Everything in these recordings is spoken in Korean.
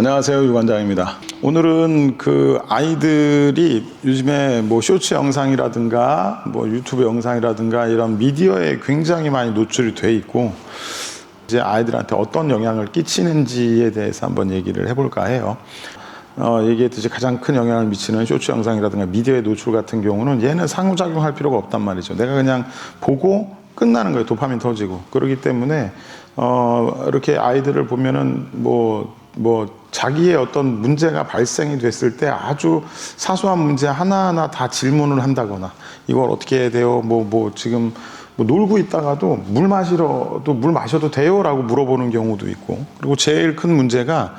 안녕하세요 유관장입니다. 오늘은 그 아이들이 요즘에 뭐 쇼츠 영상이라든가 뭐 유튜브 영상이라든가 이런 미디어에 굉장히 많이 노출이 돼 있고 이제 아이들한테 어떤 영향을 끼치는지에 대해서 한번 얘기를 해볼까 해요. 어, 얘기했듯이 가장 큰 영향을 미치는 쇼츠 영상이라든가 미디어의 노출 같은 경우는 얘는 상호작용할 필요가 없단 말이죠. 내가 그냥 보고 끝나는 거예요. 도파민 터지고. 그렇기 때문에 어, 이렇게 아이들을 보면은 뭐, 뭐, 자기의 어떤 문제가 발생이 됐을 때 아주 사소한 문제 하나하나 다 질문을 한다거나 이걸 어떻게 해야 돼요? 뭐, 뭐, 지금 뭐 놀고 있다가도 물 마시러도 물 마셔도 돼요? 라고 물어보는 경우도 있고 그리고 제일 큰 문제가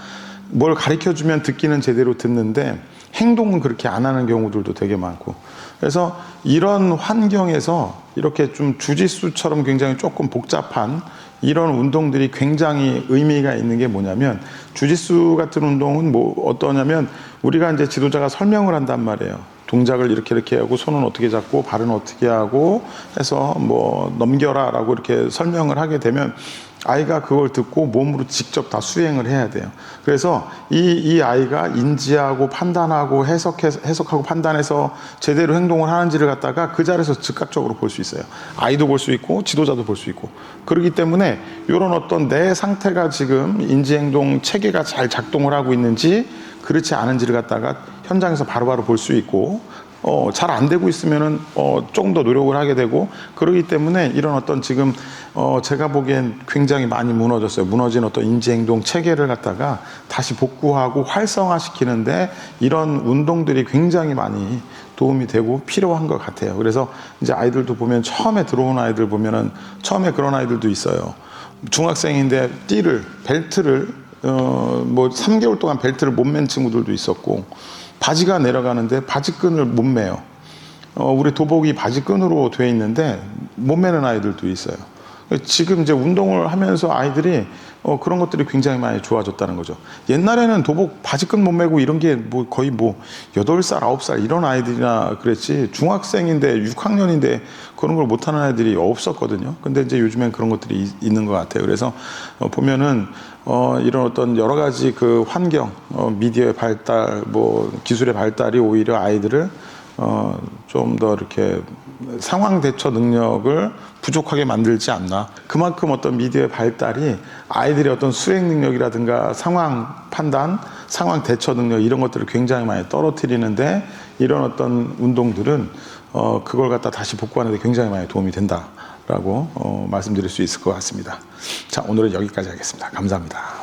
뭘 가르쳐 주면 듣기는 제대로 듣는데 행동은 그렇게 안 하는 경우들도 되게 많고 그래서 이런 환경에서 이렇게 좀 주짓수처럼 굉장히 조금 복잡한 이런 운동들이 굉장히 의미가 있는 게 뭐냐면 주짓수 같은 운동은 뭐 어떠냐면 우리가 이제 지도자가 설명을 한단 말이에요. 동작을 이렇게 이렇게 하고 손은 어떻게 잡고 발은 어떻게 하고 해서 뭐 넘겨라라고 이렇게 설명을 하게 되면 아이가 그걸 듣고 몸으로 직접 다 수행을 해야 돼요. 그래서 이, 이 아이가 인지하고 판단하고 해석해, 해석하고 판단해서 제대로 행동을 하는지를 갖다가 그 자리에서 즉각적으로 볼 수 있어요. 아이도 볼 수 있고 지도자도 볼 수 있고. 그렇기 때문에 이런 어떤 내 상태가 지금 인지행동 체계가 잘 작동을 하고 있는지 그렇지 않은지를 갖다가 현장에서 바로바로 볼 수 있고 어, 잘 안 되고 있으면은 어, 조금 더 노력을 하게 되고 그러기 때문에 이런 어떤 지금 어, 제가 보기엔 굉장히 많이 무너졌어요. 무너진 어떤 인지행동 체계를 갖다가 다시 복구하고 활성화시키는데 이런 운동들이 굉장히 많이 도움이 되고 필요한 것 같아요. 그래서 이제 아이들도 보면 처음에 들어온 아이들 보면은 처음에 그런 아이들도 있어요. 중학생인데 띠를 벨트를 어, 뭐 3개월 동안 벨트를 못 맨 친구들도 있었고 바지가 내려가는데 바지끈을 못 매요. 어, 우리 도복이 바지끈으로 돼 있는데 못 매는 아이들도 있어요. 지금 이제 운동을 하면서 아이들이 어, 그런 것들이 굉장히 많이 좋아졌다는 거죠. 옛날에는 도복 바지끈 못 매고 이런 게 뭐 거의 뭐 8살, 9살 이런 아이들이나 그랬지 중학생인데 6학년인데 그런 걸 못하는 아이들이 없었거든요. 근데 이제 요즘엔 그런 것들이 있- 있는 것 같아요. 그래서 어, 보면은 어, 이런 어떤 여러 가지 그 환경, 어, 미디어의 발달, 뭐 기술의 발달이 오히려 아이들을 어, 좀 더 이렇게 상황 대처 능력을 부족하게 만들지 않나. 그만큼 어떤 미디어의 발달이 아이들의 어떤 수행 능력이라든가 상황 판단, 상황 대처 능력 이런 것들을 굉장히 많이 떨어뜨리는데 이런 어떤 운동들은 어, 그걸 갖다 다시 복구하는 데 굉장히 많이 도움이 된다라고 어, 말씀드릴 수 있을 것 같습니다. 자, 오늘은 여기까지 하겠습니다. 감사합니다.